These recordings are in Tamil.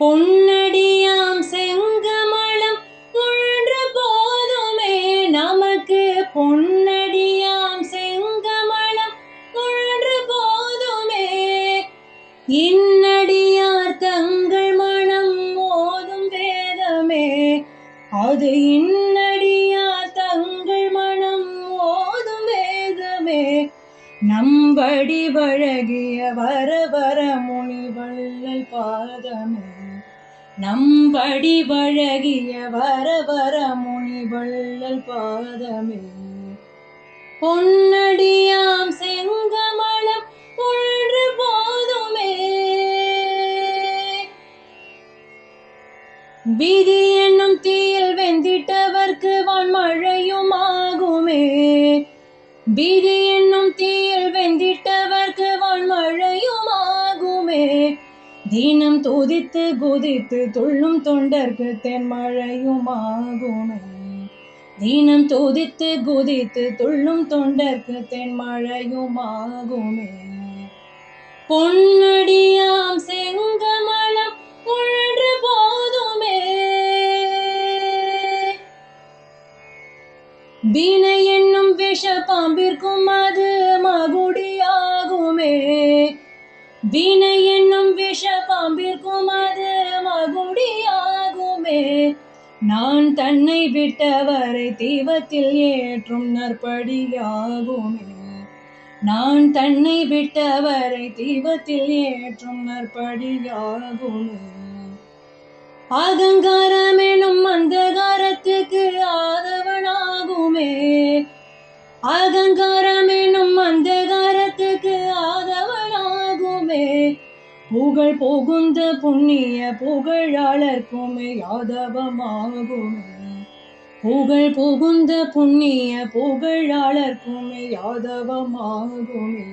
பொன்னடியாம் செங்கமலம் உழன்று போதுமே நமக்கு. பொன்னடியாம் செங்கமலம் உழன்று போதுமே. இன்னடியார் தங்கள் மனம் ஓதும் வேதமே. அது இன்னடியார் தங்கள் மனம் ஓதும் வேதமே. நம்படி வழகிய வர வர முனி வள்ளல் பாதமே. நம்படி வழகிய வர வர முனி பாதமே. பொன்னடியாம் செங்கமலம் ஒன்று போதுமே. விதி என்னும் தீயில் வெந்திட்டவர்க்கு வான் மழையும் ஆகுமே விதி தினம் துதித்து குதித்து துள்ளும் தொண்டர்க்கு தென்மழையும் ஆகுமே தினம் துதித்து குதித்து துள்ளும் தொண்டர்க்கு தென்மழையும் ஆகுமே பொன்னடியாம் செங்கமலம் உழன்று போதுமே. வீணை என்னும் விஷ பாம்பிற்கும் அது மகுடியாகுமே. வீணை என்னும் விஷ அது மகுடியாகுமே. நான் தன்னை விட்டவரை தீபத்தில் ஏற்றும் நற்படியாகுமே. நான் தன்னை விட்டவரை தீபத்தில் ஏற்றும் நற்படியாகுமே. அகங்காரம் எனும் அந்தகாரத்துக்கு ஆதவனாகுமே. அகங்காரம் புகழ் புகுந்த புண்ணிய புகழாளர்க்குமே யாதவமாகுமே. புகழ் புகுந்த புண்ணிய புகழாளர்க்குமே யாதவமாகுமே.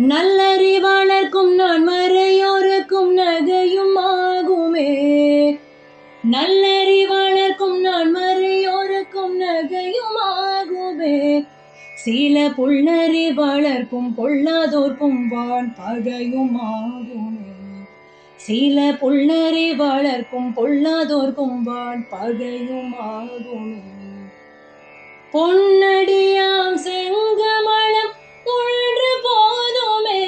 நல்லறிவாளர்க்கும் நான் மறையோருக்கும் நகையும் ஆகுமே நல்லறிவாளர்க்கும் சில புள்ளறி வளர்க்கும் பொல்லாதோர்க்கும் வான் பகையும் சில புள்ளறி வளர்க்கும் பொல்லாதோர்க்கும் வான் பகையும் பொன்னடியாம் செங்கமலம் உழன்று போதுமே.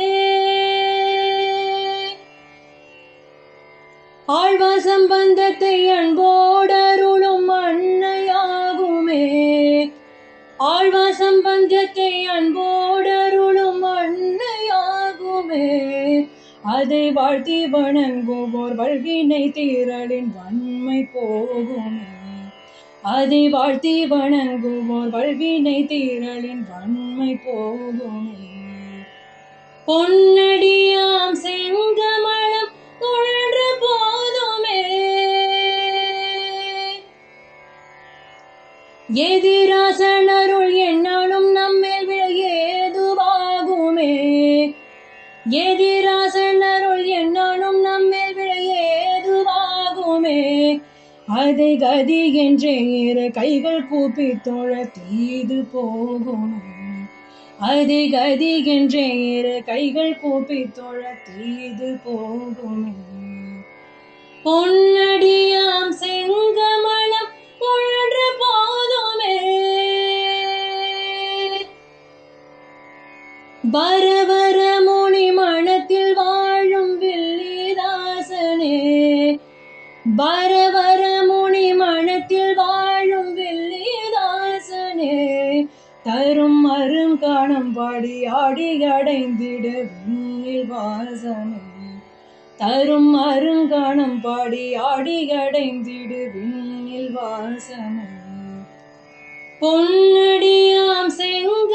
ஆழ்வா சம்பந்தத்தை அன்போடருளும் அன்னையாகுமே. ஆழ்வாசம் பந்தத்தை அன்போடருளும் அன்னையாகுமே. அதை வாழ்த்தி வணங்குவோர் வழ்கினை தீரலின் வன்மை போகுமே. அதை வாழ்த்தி வணங்குவோர் வழ்வினை தீரலின் வன்மை போகுமே. பொன்னடி எதிராசன் அருள் என்னாலும் நம்மேல் விழையேதுவாகுமே எதிராசன் அருள் என்னாலும் நம்மேல் விழையேதுவாகுமே அதை கதி என்றே இரு கைகள் கூப்பி தொழ தீது போகுமே. அதை கதி என்றே இரு கைகள் கூப்பி தொழ தீது போகுமே. பொன்னடியாம் செங்கமலம் வர முனி மனத்தில் வாழும் வில்லிதாசனே தரும் அரும் காணம் பாடி ஆடி அடைந்திட விண்ணில் வாசனே தரும் அருங்கானம் பாடி ஆடி அடைந்திடு விண்ணில் வாசனை பொன்னடியாம் செங்க